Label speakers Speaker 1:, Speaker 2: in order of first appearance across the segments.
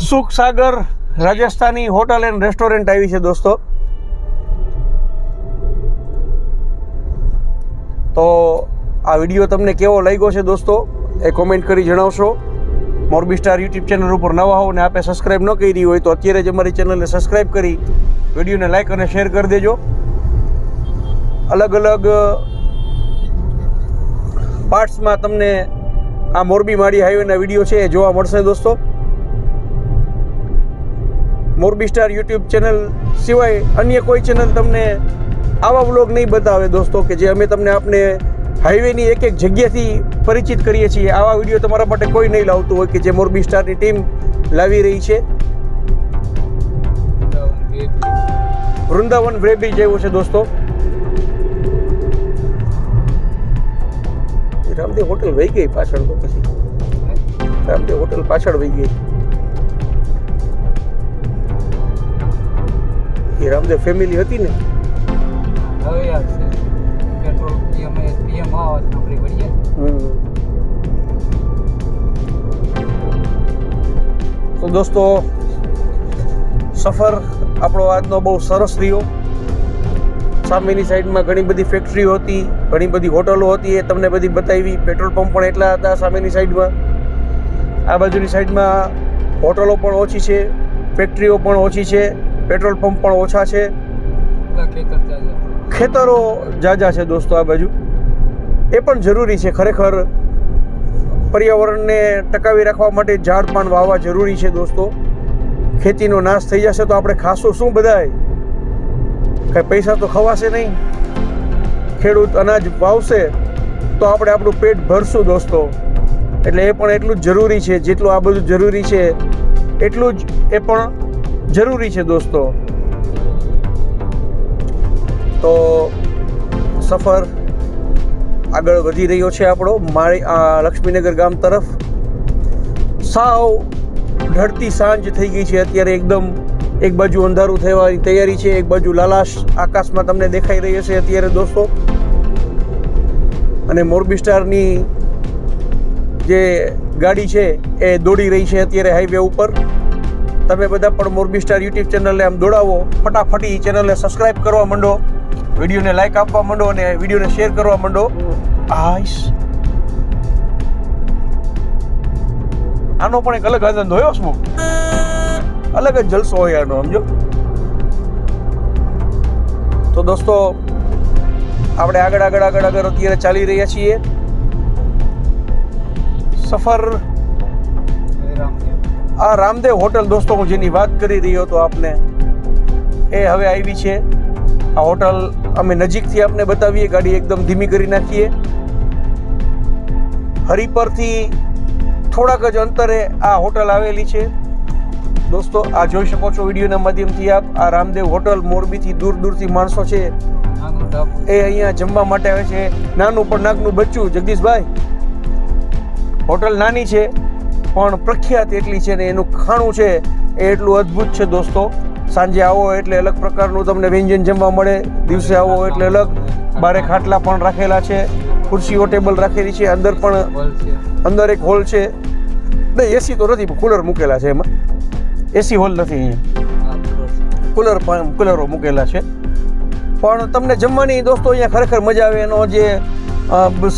Speaker 1: Sukh Sagar Rajasthani hotel and restaurant આવી છે દોસ્તો. તો આ વીડિયો તમને કેવો લાગ્યો છે દોસ્તો, એ કોમેન્ટ કરી જણાવશો. મોરબી સ્ટાર યુટ્યુબ ચેનલ ઉપર નવા હોવ ને આપે સબસ્ક્રાઈબ ન કરી હોય તો અત્યારે જ અમારી ચેનલને સબસ્ક્રાઈબ કરી વિડીયોને લાઈક અને શેર કરી દેજો. અલગ અલગ પાર્ટ્સમાં તમને આ મોરબી માળી હાઈવેના વીડિયો છે એ જોવા મળશે દોસ્તો. મોરબી સ્ટાર યુટ્યુબ ચેનલ સિવાય અન્ય કોઈ ચેનલ તમને આવા વ્લોગ નહીં બતાવે દોસ્તો, કે જે અમે તમને આપને હાઈવેની એક એક જગ્યાથી પરિચિત કરીએ છીએ. આવા વીડિયો તમારા માટે કોઈ નહીં લાવતું હોય કે જે મોરબી સ્ટારની ટીમ લાવી રહી છે. વૃંદાવન બ્રેબ્રિજ જેવું છે દોસ્તો. રામદેવ હોટલ વહી ગઈ પાછળ તો પછી. રામદેવ હોટલ પાછળ વહી ગઈ. એ રામદેવ ફેમિલી હતી ને?
Speaker 2: હવે યાદ છે. પેટ્રોલ પીએમ પીએમ આવે નોકરી કરીએ
Speaker 1: તો દોસ્તો સફર આપણો આજનો બહુ સરસ રહ્યો. સામેની સાઈડમાં ઘણી બધી ફેક્ટરીઓ હતી ઘણી બધી હોટલો હતી એ તમને બધી બતાવી. પેટ્રોલ પંપ પણ એટલા હતા સામેની સાઈડમાં. આ બાજુની સાઈડમાં હોટલો પણ ઓછી છે ફેક્ટરીઓ પણ ઓછી છે. પેટ્રોલ પંપ પણ ઓછા છે.
Speaker 2: ખેતરો
Speaker 1: જાજા છે દોસ્તો આ બાજુ. એ પણ જરૂરી છે ખરેખર પર્યાવરણને ટકાવી રાખવા માટે ઝાડ પાન વાવવા જરૂરી છે દોસ્તો. ખેતીનો નાશ થઈ જશે તો આપણે ખાશું શું બધાય? કાંઈ પૈસા તો ખવાશે નહીં. ખેડૂત અનાજ વાવશે તો આપણે આપણું પેટ ભરશું દોસ્તો. એટલે એ પણ એટલું જ જરૂરી છે જેટલું આ બધું જરૂરી છે એટલું જ એ પણ જરૂરી છે દોસ્તો. તો સફર આગળ વધી રહ્યો છે આપણો. મારી આ લક્ષ્મીનગર ગામ તરફ. સાવ ઢળતી સાંજ થઈ ગઈ છે. અત્યારે એકદમ એક બાજુ અંધારું થવાની તૈયારી છે. એક બાજુ લાલાશ આકાશમાં તમને દેખાઈ રહી હશે અત્યારે દોસ્તો. અને મોરબી સ્ટારની જે ગાડી છે એ દોડી રહી છે અત્યારે હાઈવે ઉપર. તમે બધા પણ મોરબી સ્ટાર યુટ્યુબ ચેનલને આમ દોડાવો. ફટાફટ એ ચેનલને સબસ્ક્રાઇબ કરવા માંડો. વિડીયોને લાઇક આપવા માંડો અને વિડીયોને શેર કરવા માંડો. આઈસ. આનો પણ એક અલગ આનંદ હોય શું? અલગ જ જલસો હોય આનો, સમજો? તો દોસ્તો, આપણે આગળ આગળ આગળ આગળ અત્યારે ચાલી રહ્યા છીએ. સફર આ રામદેવ હોટલ દોસ્તો, હું જેની વાત કરી રહ્યો હતો આપને, એ હવે આવી છે. આ હોટલ અમે નજીકથી આપને બતાવીએ, ગાડી એકદમ ધીમી કરી નાખીએ. હરિપરથી થોડાક જ અંતરે આ હોટલ આવેલી છે. દોસ્તો, આ જોઈ શકો છો વિડીયોના માધ્યમથી આપ. આ રામદેવ હોટલ મોરબીથી દૂર દૂરથી માણસો છે. એ અહીંયા જમવા માટે આવે છે. નાનું પણ નાકનું બચ્ચું, જગદીશભાઈ. હોટલ નાની છે. પણ પ્રખ્યાત એટલી છે ને એનું ખાણું છે એ એટલું અદ્ભુત છે દોસ્તો. સાંજે આવો એટલે અલગ પ્રકારનું તમને વ્યંજન જમવા મળે, દિવસે આવો એટલે અલગ. બારે ખાટલા પણ રાખેલા છે, ખુરશીઓ ટેબલ રાખેલી છે, અંદર પણ અંદર એક હોલ છે. નહીં, એસી તો નથી કુલર મૂકેલા છે એમાં. એસી હોલ નથી. કુલર પણ, કુલરો મૂકેલા છે. પણ તમને જમવાની દોસ્તો અહીંયા ખરેખર મજા આવે એનો જે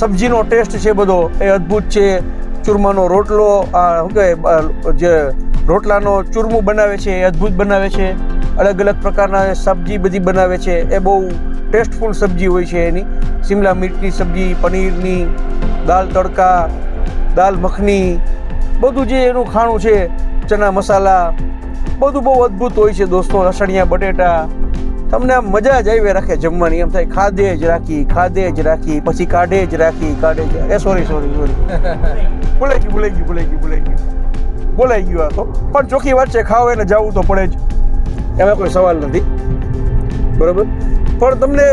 Speaker 1: સબ્જીનો ટેસ્ટ છે બધો, એ અદ્ભુત છે. ચૂરમાનો રોટલો, આ શું કહેવાય જે રોટલાનો ચૂરમું બનાવે છે, એ અદ્ભુત બનાવે છે. અલગ અલગ પ્રકારના સબ્જી બધી બનાવે છે. એ બહુ ટેસ્ટફુલ સબ્જી હોય છે એની. શિમલા મિર્ચની સબ્જી, પનીરની દાલ તડકા, દાલ મખની, બધું જે એનું ખાણું છે, ચના મસાલા, બધું બહુ અદ્ભુત હોય છે દોસ્તો, લસણિયા, બટેટા. તમને આમ મજા જ આવી રાખે જમવાની. એમ થાય, ખાધે જ રાખી, ખાધે જ રાખી, પછી કાઢે જ રાખી, કાઢે જ એ સોરી સોરી સોરી બોલાઈ ગયું, ભૂલાઈ ગયું ભૂલાઈ ગયું ભૂલાઈ ગયું. બોલાઈ ગયું આ તો. પણ ચોખ્ખી વાત છે ખાવ એને, જવું તો પડે જ. એમાં કોઈ સવાલ નથી. બરોબર? પણ તમને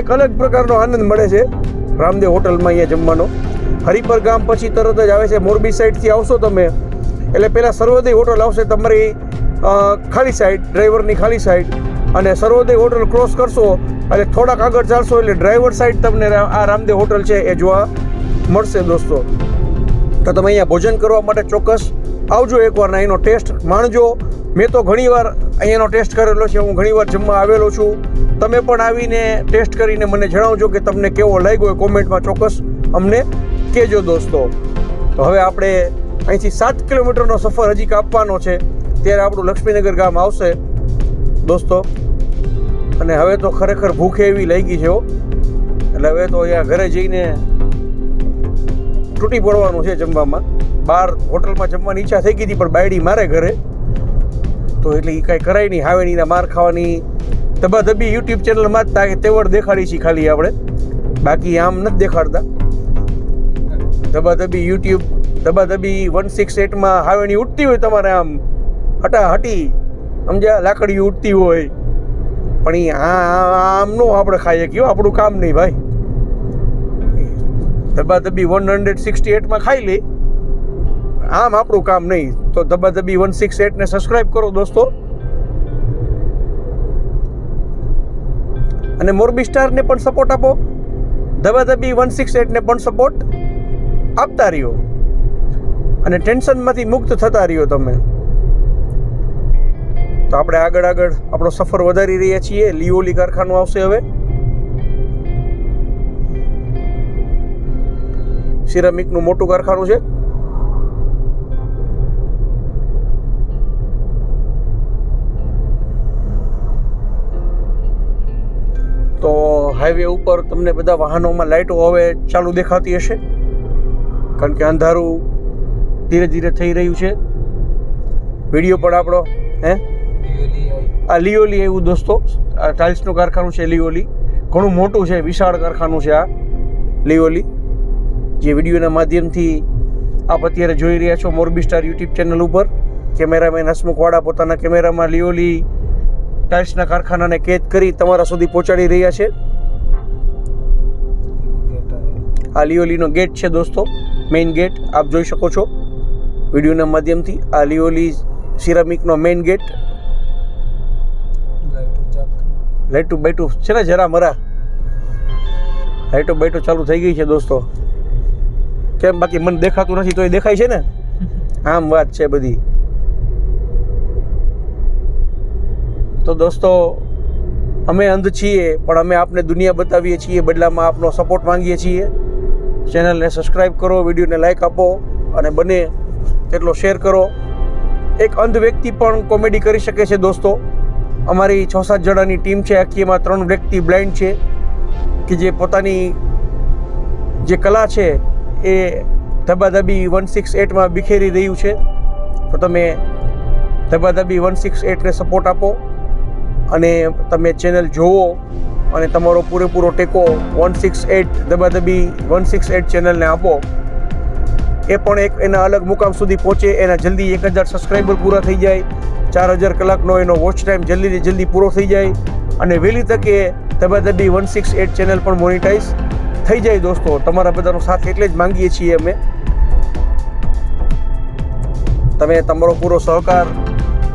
Speaker 1: એક અલગ પ્રકારનો આનંદ મળે છે. રામદેવ હોટલમાં અહીંયા જમવાનો. હરિપર ગામ પછી તરત જ આવે છે, મોરબી સાઈડથી આવશો તમે. એટલે પહેલાં સર્વોદય હોટલ આવશે તમારી ખાલી સાઈડ ડ્રાઈવરની ખાલી સાઈડ અને સર્વોદય હોટલ ક્રોસ કરશો, એટલે થોડાક આગળ ચાલશો એટલે ડ્રાઈવર સાઈડ તમને આ રામદેવ હોટલ છે એ જોવા મળશે દોસ્તો. તો તમે અહીંયા ભોજન કરવા માટે ચોક્કસ આવજો એકવાર અહીંનો ટેસ્ટ માણજો. મેં તો ઘણીવાર અહીંયાનો ટેસ્ટ કરેલો છે, હું ઘણીવાર જમવા આવેલો છું. તમે પણ આવીને ટેસ્ટ કરીને મને જણાવજો કે તમને કેવો લાગ્યો એ કોમેન્ટમાં ચોક્કસ અમને કહેજો દોસ્તો. તો હવે આપણે અહીંથી સાત કિલોમીટરનો સફર હજી કાપવાનો છે. ત્યારે આપણું લક્ષ્મીનગર ગામ આવશે. દોસ્તો, અને હવે તો ખરેખર ભૂખે એવી લાગી છે એટલે હવે તો અહીંયા ઘરે જઈને તૂટી પડવાનું છે જમવામાં. બહાર હોટલમાં જમવાની ઈચ્છા થઈ ગઈ હતી, પણ બાયડી મારે ઘરે. તો એટલે એ કાંઈ કરાય નહીં હાવેણીના માર ખાવાની ધબાધબી યુટ્યુબ ચેનલમાં જ તાકે તેવડ દેખાડી છે ખાલી આપણે. બાકી આમ નથી દેખાડતા. Dhabadhabi YouTube, Dhabadhabi one six એટમાં હાવેણી ઉઠતી હોય તમારે આમ હટા હટી સમજ્યા લાકડી ઉઠતી હોય. પણ એ આ- આમ નો આપણે ખાઈએ કયો આપણું કામ નહીં ભાઈ. ધબાધબી વન હંડ્રેડ સિક્સટી એટમાં ખાઈ લે. આમ આપણું કામ નહીં. તો ધબાધબી વન સિક્સ એટને સબસ્ક્રાઈબ કરો દોસ્તો. અને મોરબી સ્ટારને પણ સપોર્ટ આપો. ધબાધબી વન સિક્સ એટને પણ સપોર્ટ આપતા રહ્યો. અને ટેન્શનમાંથી મુક્ત થતા રહ્યો તમે. તો આપણે આગળ આગળ આપણો સફર વધારી રહ્યા છીએ. લીઓલી કારખાનું આવશે હવે. સિરામિકનું મોટું કારખાનું છે. તો હાઈવે ઉપર તમને બધા વાહનોમાં લાઇટો હવે ચાલુ દેખાતી હશે. કારણ કે અંધારું ધીરે ધીરે થઈ રહ્યું છે. વીડિયો પણ આપણો, હે? આ લિયોલી એવું દોસ્તો. આ ટાઇલ્સનું કારખાનું છે લિયોલી. ઘણું મોટું છે, વિશાળ કારખાનું છે આ લિયોલી. જે વિડીયોના માધ્યમથી આપ અત્યારે જોઈ રહ્યા છો મોરબી સ્ટાર યુટ્યુબ ચેનલ ઉપર. કેમેરામેન હસમુખવાડા પોતાના કેમેરામાં લિયોલી ટાઇલ્સના કારખાનાને કેદ કરી તમારા સુધી પહોંચાડી રહ્યા છે. આ લિયોલીનો ગેટ છે દોસ્તો, મેઇન ગેટ, આપ જોઈ શકો છો. વિડીયોના માધ્યમથી આ લિયોલી સિરામિકનો મેઇન ગેટ. લાઇટું બાઇટું છે ને જરા મરા. લાઇટો બાઇટો ચાલુ થઈ ગઈ છે દોસ્તો. કેમ? બાકી મને દેખાતું નથી તો એ દેખાય છે ને? આમ વાત છે બધી. તો દોસ્તો, અમે અંધ છીએ, પણ અમે આપને દુનિયા બતાવીએ છીએ, બદલામાં આપનો સપોર્ટ માંગીએ છીએ. ચેનલને સબસ્ક્રાઈબ કરો, વિડીયોને લાઈક આપો, અને બને તેટલો શેર કરો. એક અંધ વ્યક્તિ પણ કોમેડી કરી શકે છે દોસ્તો. અમારી છ સાત જણાની ટીમ છે, આખી એમાં ત્રણ વ્યક્તિ બ્લાઇન્ડ છે, કે જે પોતાની જે કલા છે એ ધબાધબી વન સિક્સ એટમાં બિખેરી રહ્યું છે. તો તમે ધબાધબી વન સિક્સ એટને સપોર્ટ આપો અને તમે ચેનલ જોવો અને તમારો પૂરેપૂરો ટેકો one six eight Dhabadhabi one six eight ચેનલને આપો. એ પણ એક એના અલગ મુકામ સુધી પહોંચે, એના જલ્દી એક હજાર સબસ્ક્રાઈબર પૂરા થઈ જાય, ચાર હજાર કલાકનો એનો વોચ ટાઈમ જલ્દીથી જલ્દી પૂરો થઈ જાય અને વહેલી તકે Dhabadhabi one six eight channel પણ મોનિટાઈઝ થઈ જાય દોસ્તો. તમારા બધાનો સાથ એટલે જ માંગીએ છીએ અમે. તમે તમારો પૂરો સહકાર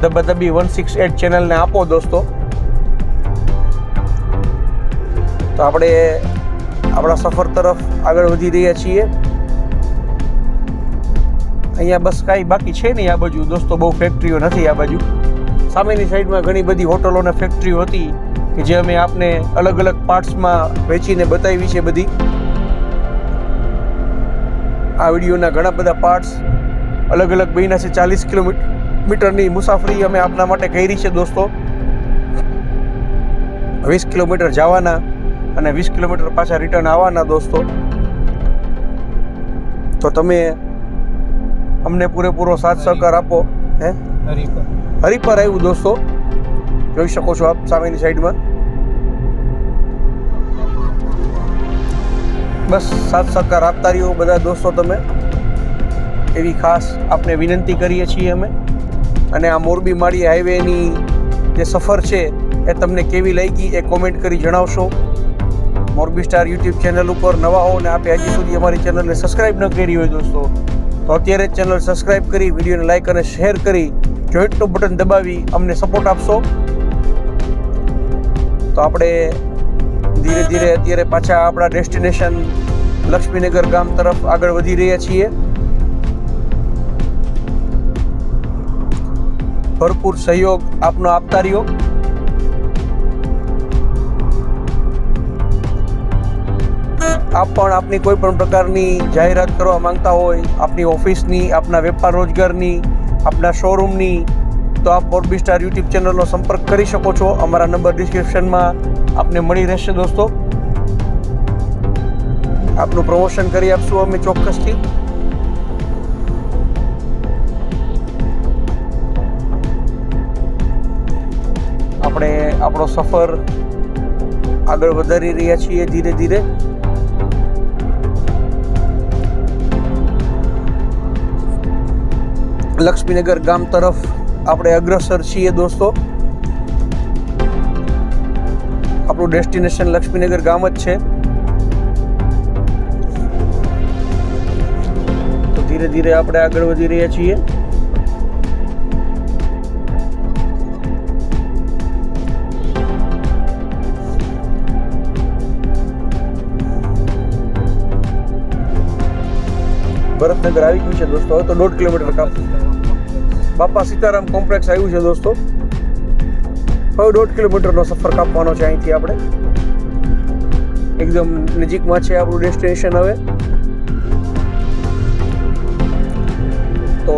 Speaker 1: ધબાધબી વન સિક્સ એટ ચેનલને આપો દોસ્તો. તો આપણે આપણા સફર તરફ આગળ વધી રહ્યા છીએ. અહીંયા બસ કાંઈ બાકી છે નહીં આ બાજુ. દોસ્તો બહુ ફેક્ટરીઓ નથી આ બાજુ. સામેની સાઈડમાં ઘણી બધી હોટલો અને ફેક્ટરીઓ હતી. કે જે અમે આપને અલગ અલગ પાર્ટ્સમાં વેચીને બતાવી છે બધી. આ વિડીયોના ઘણા બધા પાર્ટ્સ અલગ અલગ બન્યા છે. ચાલીસ કિલોમીટરની મુસાફરી અમે આપના માટે કરી છે દોસ્તો. વીસ કિલોમીટર જવાના અને વીસ કિલોમીટર પાછા રિટર્ન આવવાના દોસ્તો. તો તમે અમને પૂરેપૂરો સાથ સહકાર આપો હે?
Speaker 2: હરિપર
Speaker 1: હરિપર આવ્યું દોસ્તો. જોઈ શકો છો આપ સામેની સાઈડમાં બસ સાથ સહકાર આપતા રહ્યો બધા દોસ્તો તમે. એવી ખાસ આપને વિનંતી કરીએ છીએ અમે. અને આ મોરબી માળી હાઈવેની જે સફર છે એ તમને કેવી લાગી એ કોમેન્ટ કરી જણાવશો. મોરબી સ્ટાર યુટ્યુબ ચેનલ ઉપર નવા હો ને આપે હજી સુધી અમારી ચેનલને સબસ્ક્રાઈબ ન કરી હોય દોસ્તો, તો અત્યારે જ ચેનલ સબસ્ક્રાઈબ કરી, વિડીયોને લાઇક અને શેર કરી જોઈન્ટનું બટન દબાવી અમને સપોર્ટ આપશો. તો આપણે ધીરે ધીરે અત્યારે પાછા આપણા ડેસ્ટિનેશન લક્ષ્મીનગર ગામ તરફ આગળ વધી રહ્યા છીએ. ભરપૂર સહયોગ આપનો આપતા રહ્યો. આપ પણ આપની કોઈ પણ પ્રકારની જાહેરાત કરવા માંગતા હોય, આપની ઓફિસની, આપના વેપાર રોજગારની, આપના શોરૂમની, તો આપ મોરબી સ્ટાર યુટ્યુબ ચેનલનો સંપર્ક કરી શકો છો. અમારા નંબર ડિસ્ક્રિપ્શનમાં આપને મળી રહેશે દોસ્તો. આપનું પ્રમોશન કરી આપશું અમે ચોક્કસથી આપણે આપણો સફર આગળ વધારી રહ્યા છીએ ધીરે ધીરે. લક્ષ્મીનગર ગામ તરફ આપણે અગ્રસર છીએ દોસ્તો. આપણું ડેસ્ટિનેશન લક્ષ્મીનગર ગામ જ છે. ધીરે ધીરે આપણે આગળ વધી રહ્યા છીએ. ભરતનગર આવી ગયું છે દોસ્તો. હવે તો દોઢ કિલોમીટર કાપ બાપા સીતારામ કોમ્પ્લેક્સ આવ્યું છે દોસ્તો. હવે દોઢ કિલોમીટરનો સફર કાપવાનો છે અહીંથી આપણે. એકદમ નજીકમાં છે આપણું ડેસ્ટિનેશન હવે. તો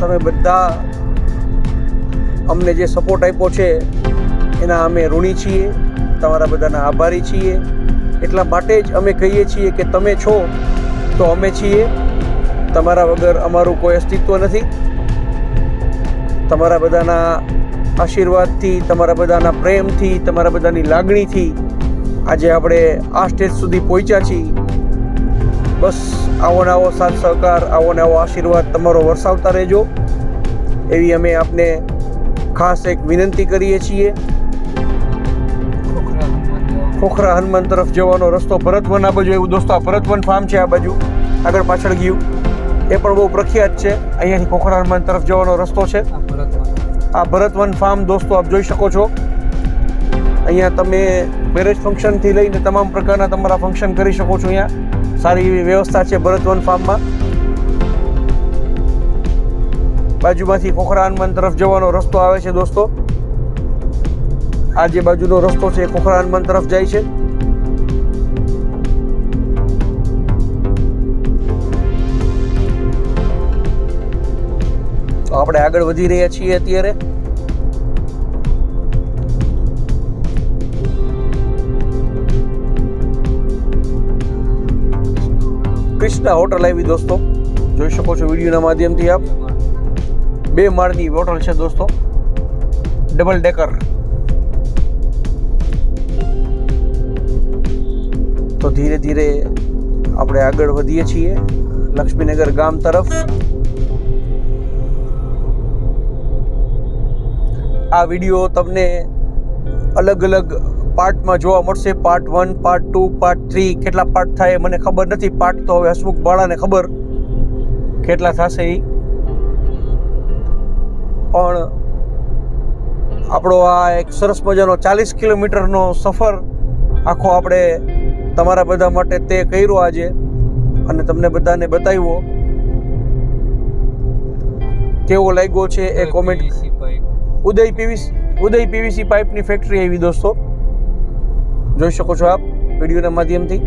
Speaker 1: તમે બધા અમને જે સપોર્ટ આપ્યો છે, એના અમે ઋણી છીએ, તમારા બધાના આભારી છીએ. એટલા માટે જ અમે કહીએ છીએ કે તમે છો, તો અમે છીએ. તમારા વગર અમારું કોઈ અસ્તિત્વ નથી. તમારા બધાના આશીર્વાદથી, તમારા બધાના પ્રેમથી, તમારા બધાની લાગણીથી આજે આપણે આ સ્ટેજ સુધી પહોંચ્યા છીએ. બસ આવો ને આવો સાથ સહકાર આવો ને આવો આશીર્વાદ તમારો વરસાવતા રહેજો. એવી અમે આપને ખાસ એક વિનંતી કરીએ છીએ.
Speaker 2: ખોખરા હનુમાન
Speaker 1: તરફ જવાનો રસ્તો ભરતવન આ બાજુ એવું દોસ્તો આ ભરતવન ફાર્મ છે આ બાજુ. આગળ પાછળ ગયું. એ પણ બહુ પ્રખ્યાત છે. અહીંયાથી ખોખરા હનુમાન તરફ જવાનો રસ્તો છે.
Speaker 2: આ
Speaker 1: આ ભરતવન ફાર્મ દોસ્તો આપ જોઈ શકો છો. અહીંયા તમે મેરેજ ફંક્શનથી લઈને તમામ પ્રકારના તમારા ફંક્શન કરી શકો છો અહીંયા. સારી એવી વ્યવસ્થા છે ભરતવન ફાર્મમાં. બાજુમાંથી ખોખરા હનુમાન તરફ જવાનો રસ્તો આવે છે દોસ્તો. આ જે બાજુનો રસ્તો છે એ ખોખરા હનુમાન તરફ જાય છે. તો આપણે આગળ વધી રહ્યા છીએ અત્યારે. કૃષ્ણા હોટલ આવી દોસ્તો. જોઈ શકો છો વિડીયોના માધ્યમથી આપ. બે માળની હોટલ છે દોસ્તો. ડબલ ડેકર તો ધીરે ધીરે આપણે આગળ વધીએ છીએ. લક્ષ્મીનગર ગામ તરફ. આ વીડિયો તમને અલગ અલગ પાર્ટમાં જોવા મળશે. Part one part two part three કેટલા પાર્ટ થાય મને ખબર નથી. પાર્ટ તો હવે હસમુખ બાળાને ખબર કેટલા થશે એ પણ આપણો આ એક સરસ મજાનો ચાલીસ કિલોમીટરનો સફર આખો આપણે તમારા બધા માટે તે કર્યો આજે અને તમને બધાને બતાવ્યો. કેવો લાગ્યો છે એ comment Uday PVC Uday PVC પાઇપની ફેક્ટરી એવી દોસ્તો. જોઈ શકો છો આપ વિડીયોના માધ્યમથી.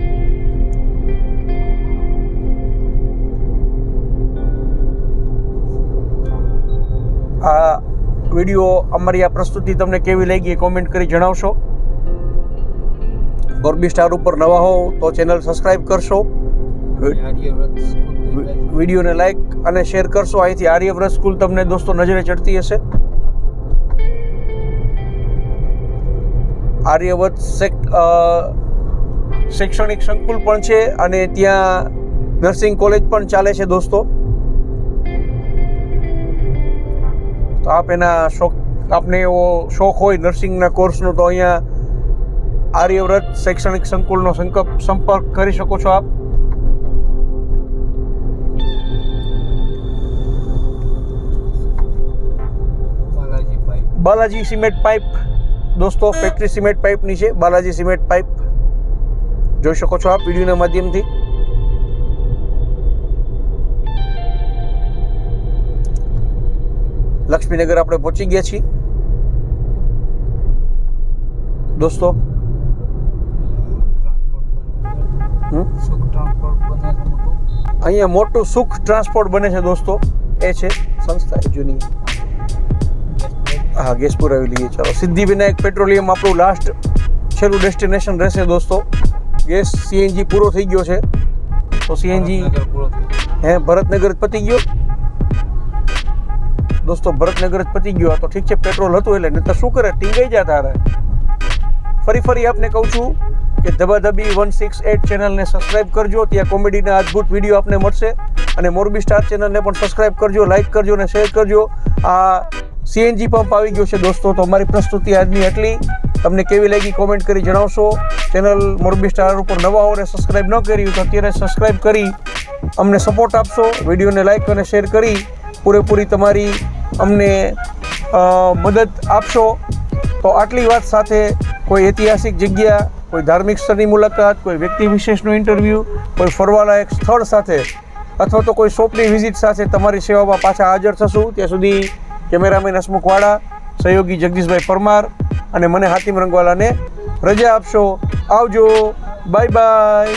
Speaker 1: આ વીડિયો અમારી આ પ્રસ્તુતિ તમને કેવી લાગી એ કોમેન્ટ કરી જણાવશો. ગોરબી સ્ટાર ઉપર નવા હો તો ચેનલ સબસ્ક્રાઇબ કરશો. વિડીયોને લાઈક અને શેર કરશો. અહીંથી આર્યવ્રત સ્કૂલ તમને દોસ્તો નજરે ચડતી હશે. આર્યવ્રત શેક- શૈક્ષણિક સંકુલ પણ છે અને ત્યાં નર્સિંગ કોલેજ પણ ચાલે છે દોસ્તો. તો આપ એના શોખ આપને એવો શોખ હોય નર્સિંગના કોર્સનો તો અહીંયા આર્યવ્રત શૈક્ષણિક સંકુલનો સંકપ સંપર્ક કરી શકો છો આપ.
Speaker 2: Balaji pipe.
Speaker 1: Balaji cement pipe. દોસ્તો ફેક્ટરી સિમેન્ટ પાઇપની છે બાલાજી સિમેન્ટ પાઇપ જોઈ શકો છો આપ વિડીયોના માધ્યમથી. લક્ષ્મીનગર આપણે પહોંચી ગયા છીએ. દોસ્તો. અહીંયા મોટું સુખ ટ્રાન્સપોર્ટ બને છે દોસ્તો. એ છે સંસ્થા જૂની. હા ગેસ પુરાવી લઈએ ચાલો સિદ્ધિવિનાયક પેટ્રોલિયમ આપણું લાસ્ટ છેલ્લું ડેસ્ટિનેશન રહેશે દોસ્તો. ગેસ સીએનજી પૂરો થઈ ગયો છે. તો સીએનજી. હે ભરતનગર જ પતી ગયો. દોસ્તો ભરતનગર જ પતી ગયો. આ તો ઠીક છે પેટ્રોલ હતું એટલે નહીં તો શું કરે? ટીંગાઈ જાય તારે. ફરી ફરી આપને કહું છું કે ધબાધબી વન સિક્સ એટ ચેનલને સબસ્ક્રાઇબ કરજો. ત્યાં કોમેડીના અદ્ભુત વીડિયો આપને મળશે. અને મોરબી સ્ટાર ચેનલને પણ સબસ્ક્રાઇબ કરજો લાઇક કરજો અને શેર કરજો. આ સીએનજી પંપ આવી ગયો છે દોસ્તો, તો અમારી પ્રસ્તુતિ આજની એટલી. તમને કેવી લાગી કોમેન્ટ કરી જણાવશો. ચેનલ મોરબી સ્ટાર ઉપર નવા હોને સબસ્ક્રાઈબ ન કરી તો અત્યારે સબસ્ક્રાઈબ કરી અમને સપોર્ટ આપશો. વિડીયોને લાઇક અને શેર કરી. પૂરેપૂરી તમારી અમને મદદ આપશો. તો આટલી વાત સાથે કોઈ ઐતિહાસિક જગ્યા, કોઈ ધાર્મિક સ્થળની મુલાકાત, કોઈ વ્યક્તિ વિશેષનું ઇન્ટરવ્યૂ કોઈ ફરવાલાયક સ્થળ સાથે, અથવા તો કોઈ શોપની વિઝિટ સાથે તમારી સેવામાં પાછા હાજર થશું. ત્યાં સુધી કેમેરામેન હસમુખવાળા સહયોગી જગદીશભાઈ પરમાર અને મને હાતિમ રંગવાલાને રજા આપશો. આવજો. Bye bye.